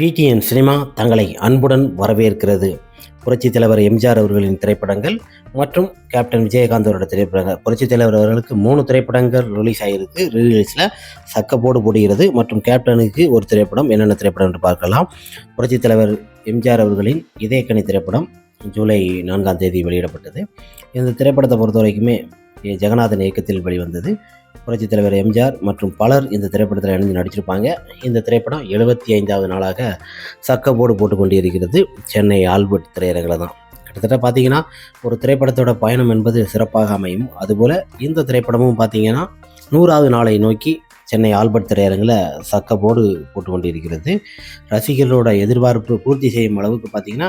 PTN cinema தங்களை அன்புடன் வரவேற்கிறது. புரட்சித் தலைவர் எம்ஜிஆர் அவர்களின் திரைப்படங்கள் மற்றும் கேப்டன் விஜயகாந்த் அவரோட திரைப்படங்கள். புரட்சித் தலைவர் அவர்களுக்கு மூணு திரைப்படங்கள் ரிலீஸ் ஆகிருக்கு ரிலீஸில் சக்கப்போடு போடுகிறது மற்றும் கேப்டனுக்கு ஒரு திரைப்படம் என்னென்ன திரைப்படம் என்று பார்க்கலாம். புரட்சித் தலைவர் எம்ஜிஆர் அவர்களின் இதயக்கணி திரைப்படம் ஜூலை நான்காம் தேதி வெளியிடப்பட்டது. இந்த திரைப்படத்தை பொறுத்த வரைக்குமே ஜெகநாதன் இயக்கத்தில் வெளிவந்தது. புரட்சித் தலைவர் எம்ஜிஆர் மற்றும் பலர் இந்த திரைப்படத்தில் இணைந்து நடிச்சிருப்பாங்க. இந்த திரைப்படம் எழுபத்தி ஐந்தாவது நாளாக சக்கப்போடு போட்டு கொண்டிருக்கிறது சென்னை ஆல்பர்ட் திரையரங்கில் தான். கிட்டத்தட்ட பார்த்தீங்கன்னா ஒரு திரைப்படத்தோட பயணம் என்பது சிறப்பாக அமையும். அதுபோல் இந்த திரைப்படமும் பார்த்தீங்கன்னா நூறாவது நாளை நோக்கி சென்னை ஆல்பர்ட் திரையரங்கில் சக்கப்போடு போட்டு கொண்டிருக்கிறது ரசிகர்களோட எதிர்பார்ப்பு பூர்த்தி செய்யும் அளவுக்கு பார்த்தீங்கன்னா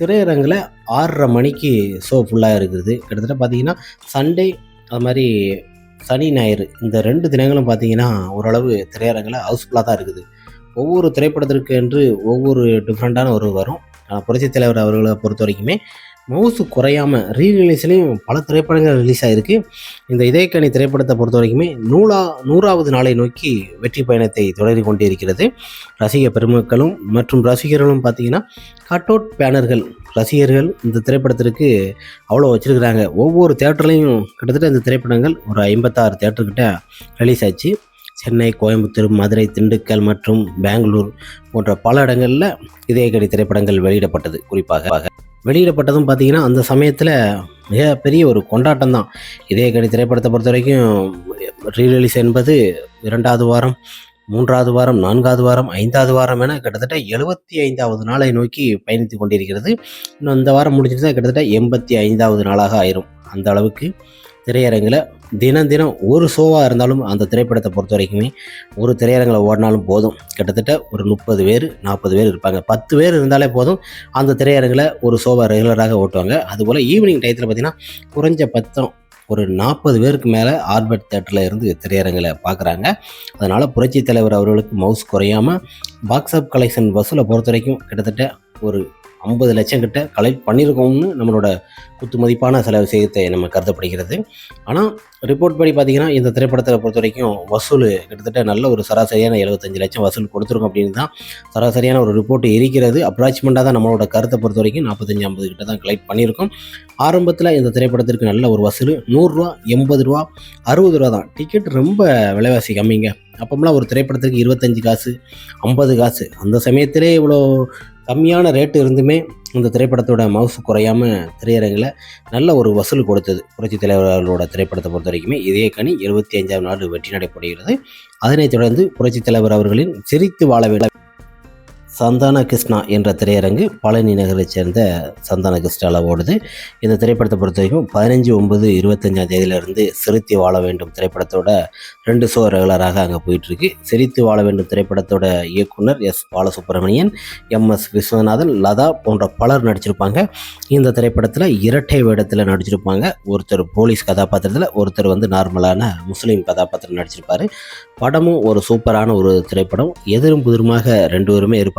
திரையரங்கில் ஆறரை மணிக்கு ஷோ ஃபுல்லாக இருக்குது. கிட்டத்தட்ட பார்த்தீங்கன்னா சண்டே அது மாதிரி சனி ஞாயிறு இந்த ரெண்டு தினங்களும் பார்த்தீங்கன்னா ஓரளவு திரையரங்கில் ஹவுஸ்ஃபுல்லாக தான் இருக்குது. ஒவ்வொரு திரைப்படத்திற்கு என்று ஒவ்வொரு டிஃப்ரெண்ட்டான ஒரு வரும். ஆனால் புரட்சித் தலைவர் அவர்களை பொறுத்த வரைக்குமே மவுசு குறையாமல் ரீரிலீஸ்லேயும் பல திரைப்படங்கள் ரிலீஸ் ஆகிருக்கு இந்த இதயக்கணி திரைப்படத்தை பொறுத்த வரைக்குமே நூலா நூறாவது நாளை நோக்கி வெற்றி பயணத்தை தொடர்ந்து கொண்டே இருக்கிறது ரசிக பெருமக்களும் மற்றும் ரசிகர்களும் பார்த்தீங்கன்னா கட் அவுட் பேனர்கள் ரசிகர்கள் இந்த திரைப்படத்திற்கு அவ்வளோ வச்சுருக்கிறாங்க. ஒவ்வொரு தேட்டர்லேயும் கிட்டத்தட்ட இந்த திரைப்படங்கள் ஒரு ஐம்பத்தாறு தேட்டர்கிட்ட ரிலீஸ் ஆச்சு. சென்னை கோயம்புத்தூர் மதுரை திண்டுக்கல் மற்றும் பெங்களூர் போன்ற பல இடங்களில் இதயக்கடி திரைப்படங்கள் வெளியிடப்பட்டது. குறிப்பாக வெளியிடப்பட்டதும் பார்த்தீங்கன்னா அந்த சமயத்தில் மிகப்பெரிய ஒரு கொண்டாட்டம் தான் இதே கடி திரைப்படத்தை பொறுத்த வரைக்கும் ரீரிலீஸ் என்பது இரண்டாவது வாரம் மூன்றாவது வாரம் நான்காவது வாரம் ஐந்தாவது வாரம் என கிட்டத்தட்ட எழுபத்தி ஐந்தாவது நாளை நோக்கி பயணித்து கொண்டிருக்கிறது. இன்னும் இந்த வாரம் முடிஞ்சிட்டு கிட்டத்தட்ட எண்பத்தி ஐந்தாவது நாளாக ஆயிரும் அந்த அளவுக்கு. திரையரங்கில் தினம் தினம் ஒரு ஷோவாக இருந்தாலும் அந்த திரைப்படத்தை பொறுத்த வரைக்குமே ஒரு திரையரங்கில் ஓடினாலும் போதும். கிட்டத்தட்ட ஒரு முப்பது பேர் நாற்பது பேர் இருப்பாங்க. பத்து பேர் இருந்தாலே போதும் அந்த திரையரங்கில் ஒரு ஷோவாக ரெகுலராக ஓட்டுவாங்க. அதுபோல் ஈவினிங் டயத்தில் பார்த்திங்கன்னா குறைஞ்ச பத்தம் ஒரு நாற்பது பேருக்கு மேலே ஆர்பர்ட் தேட்டரில் இருந்து திரையரங்கில் பார்க்குறாங்க. அதனால் புரட்சித் தலைவர் அவர்களுக்கு மவுஸ் குறையாமல் பாக்ஸ் ஆஃப் கலெக்ஷன் வசூலை பொறுத்த வரைக்கும் கிட்டத்தட்ட ஒரு ஐம்பது லட்சம் கிட்ட கலெக்ட் பண்ணியிருக்கோம்னு நம்மளோட குத்து மதிப்பான சில விஷயத்தை நம்ம கருதப்படுகிறது. ஆனால் ரிப்போர்ட் படி பார்த்திங்கன்னா இந்த திரைப்படத்தை பொறுத்த வரைக்கும் வசூல் கிட்டத்தட்ட நல்ல ஒரு சராசரியான எழுபத்தஞ்சு லட்சம் வசூல் கொடுத்துருக்கோம் அப்படின்னு தான் சராசரியான ஒரு ரிப்போர்ட் இருக்கிறது. அப்ராச்மெண்ட்டாக தான் நம்மளோட கருத்தை பொறுத்த வரைக்கும் நாற்பத்தஞ்சு ஐம்பது கிட்ட தான் கலெக்ட் பண்ணியிருக்கோம். ஆரம்பத்தில் இந்த திரைப்படத்திற்கு நல்ல ஒரு வசூல் நூறுரூவா எண்பது ரூபா அறுபது ரூபா தான். டிக்கெட் ரொம்ப விலைவாசி கம்மிங்க. அப்போம்லாம் ஒரு திரைப்படத்துக்கு இருபத்தஞ்சு காசு ஐம்பது காசு. அந்த சமயத்திலே இவ்வளோ கம்மியான ரேட்டு இருந்துமே இந்த திரைப்படத்தோட மவுசு குறையாமல் திரையரங்கில் நல்ல ஒரு வசூல் கொடுத்தது. புரட்சி தலைவர்களோட திரைப்படத்தை பொறுத்த வரைக்குமே இதே கனி எழுபத்தி அஞ்சாவது நாள் வெற்றி நடைபெறுகிறது. அதனைத் தொடர்ந்து புரட்சித் தலைவர் அவர்களின் சிரித்து வாழ விட சந்தான கிருஷ்ணா என்ற திரையரங்கு பழனி நகரைச் சேர்ந்த சந்தான கிருஷ்ணாவில் ஓடுது. இந்த திரைப்படத்தை பொறுத்த வரைக்கும் பதினஞ்சு ஒன்பது இருபத்தஞ்சாம் தேதியிலிருந்து சிரித்து வாழ வேண்டும் திரைப்படத்தோட ரெண்டு ஷோ ரெகுலராக அங்கே போயிட்டுருக்கு. சிரித்து வாழ வேண்டும் திரைப்படத்தோட இயக்குனர் S Balasubramanian M S Viswanathan Latha போன்ற பலர் நடிச்சிருப்பாங்க. இந்த திரைப்படத்தில் இரட்டை வேடத்தில் நடிச்சிருப்பாங்க. ஒருத்தர் போலீஸ் கதாபாத்திரத்தில் ஒருத்தர் வந்து நார்மலான முஸ்லீம் கதாபாத்திரம் நடிச்சிருப்பார். படமும் ஒரு சூப்பரான ஒரு திரைப்படம். எதிரும் புதிருமாக ரெண்டு பேருமே இருப்பாங்க.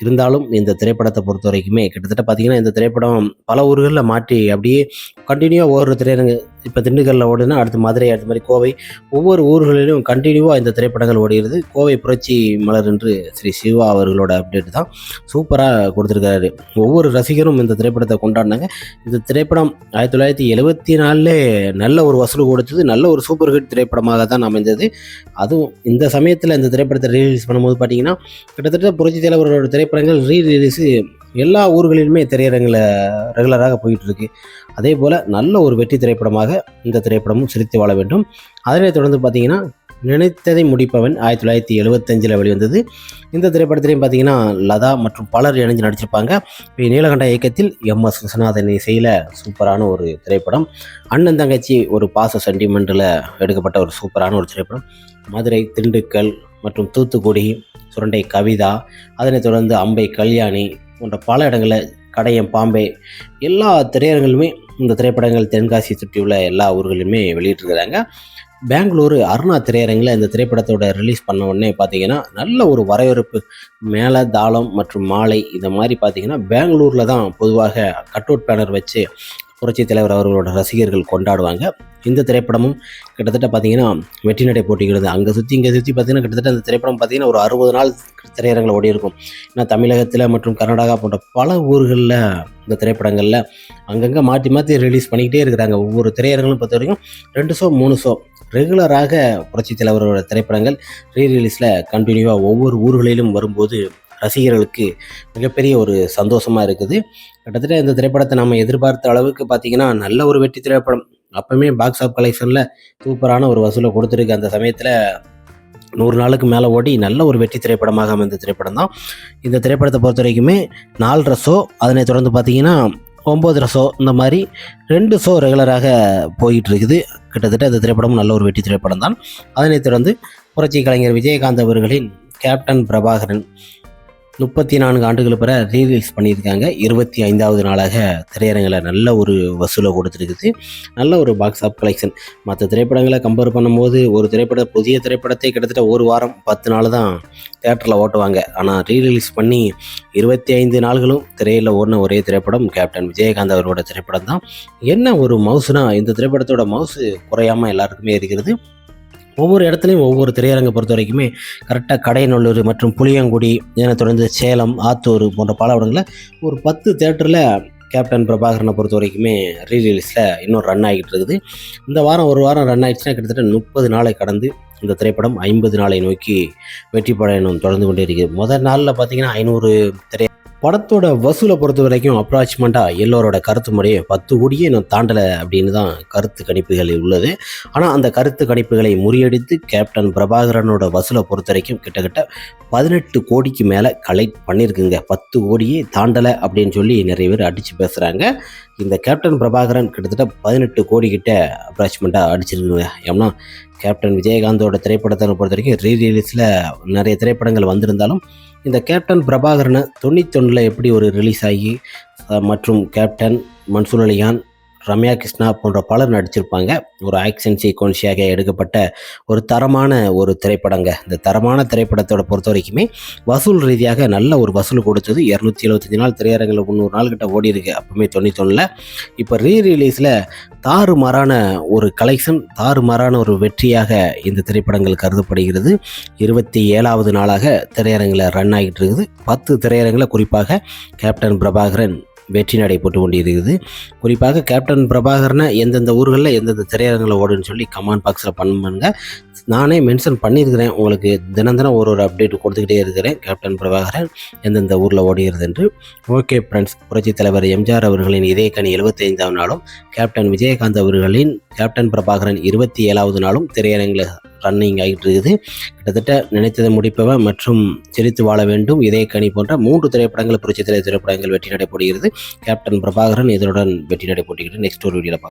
இருந்தாலும் இந்த திரைப்படத்தை பொறுத்த வரைக்குமே கிட்டத்தட்ட பார்த்தீங்கன்னா இந்த திரைப்படம் பல ஊர்களில் மாற்றி அப்படியே கண்டினியூவாக ஒவ்வொரு திரையரங்கு இப்போ திண்டுக்கல்லில் ஓடுனா அடுத்து மதுரை அடுத்த மாதிரி கோவை ஒவ்வொரு ஊர்களிலும் கண்டினியூவாக இந்த திரைப்படங்கள் ஓடுகிறது. கோவை புரட்சி மலர் என்று ஸ்ரீ சிவா அவர்களோட அப்டேட் தான். சூப்பராக கொடுத்துருக்காரு. ஒவ்வொரு ரசிகரும் இந்த திரைப்படத்தை கொண்டாடினாங்க. இந்த திரைப்படம் ஆயிரத்தி தொள்ளாயிரத்தி எழுபத்தி நாலுலே நல்ல ஒரு வசூல் கொடுத்தது. நல்ல ஒரு சூப்பர் ஹிட் திரைப்படமாக தான் அமைந்தது. அதுவும் இந்த சமயத்தில் இந்த திரைப்படத்தை ரீலீஸ் பண்ணும்போது பார்த்தீங்கன்னா கிட்டத்தட்ட புரட்சி தலைவர்களோட திரைப்படங்கள் ரீ ரிலீஸு எல்லா ஊர்களிலுமே திரையரங்கில் ரெகுலராக போயிட்டு இருக்கு அதே போல் நல்ல ஒரு வெற்றி திரைப்படமாக இந்த திரைப்படமும் சிரித்து வாழ வேண்டும். அதனைத் தொடர்ந்து பார்த்தீங்கன்னா நினைத்ததை முடிப்பவன் ஆயிரத்தி தொள்ளாயிரத்தி எழுபத்தஞ்சில் வெளிவந்தது. இந்த திரைப்படத்திலையும் பார்த்தீங்கன்னா லதா மற்றும் பலர் இணைஞ்சு நடிச்சிருப்பாங்க. இப்போ நீலகண்ட இயக்கத்தில் எம். எஸ். விஸ்வநாதன் இசையில் சூப்பரான ஒரு திரைப்படம். அண்ணன் தங்கச்சி ஒரு பாச சென்டிமெண்ட்டில் எடுக்கப்பட்ட ஒரு சூப்பரான ஒரு திரைப்படம். மதுரை திண்டுக்கல் மற்றும் தூத்துக்குடி சுரண்டை கவிதா அதனைத் தொடர்ந்து அம்பை கல்யாணி போன்ற பல இடங்களில் கடையம் பாம்பே எல்லா திரையரங்களுமே இந்த திரைப்படங்கள் தென்காசி சுற்றியுள்ள எல்லா ஊர்களிலுமே வெளியிட்டிருக்கிறாங்க. பெங்களூரு அருணா திரையரங்கில் இந்த திரைப்படத்தோட ரிலீஸ் பண்ண உடனே பார்த்தீங்கன்னா நல்ல ஒரு வரவேற்பு மேலே தாளம் மற்றும் மாலை இந்த மாதிரி பார்த்தீங்கன்னா பெங்களூரில் தான் பொதுவாக கட் அவுட் பேனர் வச்சு புரட்சித் தலைவர் அவர்களோட ரசிகர்கள் கொண்டாடுவாங்க. இந்த திரைப்படமும் கிட்டத்தட்ட பார்த்தீங்கன்னா வெற்றி நடை போட்டிக்கிறது அங்கே சுற்றி இங்கே சுற்றி பார்த்தீங்கன்னா கிட்டத்தட்ட அந்த திரைப்படம் பார்த்தீங்கன்னா ஒரு அறுபது நாள் திரையரங்கில் ஓடி இருக்கும். ஏன்னா தமிழகத்தில் மற்றும் கர்நாடகா போன்ற பல ஊர்களில் இந்த திரைப்படங்களில் அங்கங்கே மாற்றி மாற்றி ரிலீஸ் பண்ணிக்கிட்டே இருக்கிறாங்க. ஒவ்வொரு திரையரங்களும் பொறுத்த வரைக்கும் ரெண்டு ஷோ மூணு ஷோ ரெகுலராக புரட்சி தலைவரோட திரைப்படங்கள் ரீ ரிலீஸில் கண்டினியூவாக ஒவ்வொரு ஊர்களிலும் வரும்போது ரசிகர்களுக்கு மிகப்பெரிய ஒரு சந்தோஷமாக இருக்குது. கிட்டத்தட்ட இந்த திரைப்படத்தை நம்ம எதிர்பார்த்த அளவுக்கு பார்த்தீங்கன்னா நல்ல ஒரு வெற்றி திரைப்படம் அப்பவுமே பாக்ஸ் ஆஃப் கலெக்ஷனில் சூப்பரான ஒரு வசூலை கொடுத்துருக்கு. அந்த சமயத்தில் நூறு நாளுக்கு மேலே ஓடி நல்ல ஒரு வெற்றி திரைப்படமாக அமைந்த திரைப்படம் தான். இந்த திரைப்படத்தை பொறுத்த வரைக்குமே நாலரை ஷோ அதனை தொடர்ந்து பார்த்தீங்கன்னா ஒம்பது ஷோ இந்த மாதிரி ரெண்டு ஷோ ரெகுலராக போயிட்டு இருக்குது கிட்டத்தட்ட அந்த திரைப்படமும் நல்ல ஒரு வெற்றி திரைப்படம் தான். அதனைத் தொடர்ந்து புரட்சி கலைஞர் விஜயகாந்த் அவர்களின் கேப்டன் பிரபாகரன் முப்பத்தி நான்கு ஆண்டுகள் பிற ரீரிலீஸ் பண்ணியிருக்காங்க. இருபத்தி ஐந்தாவது நாளாக திரையரங்கில் நல்ல ஒரு வசூலை கொடுத்துருக்குது. நல்ல ஒரு பாக்ஸ் ஆஃப் கலெக்ஷன் மற்ற திரைப்படங்களை கம்பேர் பண்ணும்போது ஒரு திரைப்பட புதிய திரைப்படத்தை கிட்டத்தட்ட ஒரு வாரம் பத்து நாள் தான் தேட்டரில் ஓட்டுவாங்க. ஆனால் ரீரிலீஸ் பண்ணி இருபத்தி ஐந்து நாள்களும் திரையில் ஓடின ஒரே திரைப்படம் கேப்டன் விஜயகாந்த் அவரோட திரைப்படம் தான் என்ன ஒரு மவுஸ்னால் இந்த திரைப்படத்தோட மவுசு குறையாமல் எல்லாருக்குமே இருக்கிறது. ஒவ்வொரு இடத்துலையும் ஒவ்வொரு திரையரங்கை பொறுத்த வரைக்குமே கரெக்டாக கடையநல்லூர் மற்றும் புளியங்குடி இதனை தொடர்ந்து சேலம் ஆத்தூர் போன்ற பல இடங்களில் ஒரு பத்து தேட்டரில் கேப்டன் பிரபாகரனை பொறுத்த வரைக்குமே ரீரிலீஸில் இன்னும் ரன் ஆகிட்டு இருக்குது. இந்த வாரம் ஒரு வாரம் ரன் ஆயிடுச்சுன்னா கிட்டத்தட்ட முப்பது நாளை கடந்து இந்த திரைப்படம் ஐம்பது நாளை நோக்கி வெற்றி படையணும் தொடர்ந்து கொண்டே இருக்குது. முதல் நாளில் பார்த்தீங்கன்னா ஐநூறு திரை படத்தோட வசூலை பொறுத்த வரைக்கும் அப்ராச்மெண்ட்டாக எல்லோரோட கருத்து முறையே பத்து கோடியே நான் தாண்டலை அப்படின்னு தான் கருத்து கணிப்புகள் உள்ளது. ஆனால் அந்த கருத்து கணிப்புகளை முறியடித்து கேப்டன் பிரபாகரனோட வசூலை பொறுத்த வரைக்கும் கிட்டத்தட்ட பதினெட்டு கோடிக்கு மேலே கலெக்ட் பண்ணியிருக்குங்க. பத்து கோடியே தாண்டலை அப்படின்னு சொல்லி நிறைய பேர் அடித்து பேசுகிறாங்க இந்த கேப்டன் பிரபாகரன் கிட்டத்தட்ட பதினெட்டு கோடி கிட்ட அப்ராச்மெண்ட்டாக அடிச்சிருக்குங்க. ஏன்னா கேப்டன் விஜயகாந்தோட திரைப்படத்தை பொறுத்த வரைக்கும் ரீ ரிலீஸில் நிறைய திரைப்படங்கள் வந்திருந்தாலும் இந்த கேப்டன் பிரபாகரனை தொண்ணூத்தொன்னில் எப்படி ஒரு ரிலீஸ் ஆகி மற்றும் கேப்டன் மன்சூர் அலிகான் ரம்யா கிருஷ்ணா போன்ற பலர் நடிச்சிருப்பாங்க. ஒரு ஆக்ஷன் சீக்வன்ஸியாக எடுக்கப்பட்ட ஒரு தரமான ஒரு திரைப்படங்க. இந்த தரமான திரைப்படத்தோட பொறுத்த வரைக்குமே வசூல் ரீதியாக நல்ல ஒரு வசூல் கொடுத்தது. இரநூத்தி எழுபத்தஞ்சு நாள் திரையரங்கில் முந்நூறு நாள் கிட்ட ஓடி இருக்கு. அப்பவுமே தொண்ணூத்தொன்னில். இப்போ ரீ ரிலீஸில் தாறுமாறான ஒரு கலெக்ஷன் தாறுமாறான ஒரு வெற்றியாக இந்த திரைப்படங்கள் கருதப்படுகிறது. இருபத்தி ஏழாவது நாளாக திரையரங்கில் ரன் ஆகிட்டு இருக்குது. பத்து திரையரங்கில் குறிப்பாக கேப்டன் பிரபாகரன் வெற்றி நடை போட்டு கொண்டிருக்குது குறிப்பாக கேப்டன் பிரபாகரனை எந்தெந்த ஊர்களில் எந்தெந்த திரையரங்கில் ஓடுன்னு சொல்லி கமெண்ட் பாக்ஸில் பண்ணுங்க. நானே மென்ஷன் பண்ணியிருக்கிறேன். உங்களுக்கு தினம் தினம் ஒரு ஒரு அப்டேட் கொடுத்துக்கிட்டே இருக்கிறேன். கேப்டன் பிரபாகரன் எந்தெந்த ஊரில் ஓடுகிறது என்று. ஓகே ஃப்ரெண்ட்ஸ் புரட்சித் தலைவர் எம்ஜிஆர் அவர்களின் இதய கணி எழுபத்தைந்தாம் நாளும் கேப்டன் விஜயகாந்த் அவர்களின் கேப்டன் பிரபாகரன் இருபத்தி ஏழாவது நாளும் திரையரங்கில் ரன்னிங் ஆகிட்டு இருக்குது. கிட்டத்தட்ட நினைத்ததை முடிப்பவன் மற்றும் சிரித்து வாழ வேண்டும். இதே கனி போன்ற மூன்று திரைப்படங்கள் புரட்சித் தலைவர் திரைப்படங்கள் வெற்றி நடைபெறுகிறது. கேப்டன் பிரபாகரன் இதனுடன் வெற்றி நடைபெறுகிறது நெக்ஸ்ட் ஒரு வீடியோவில் பார்க்கலாம்.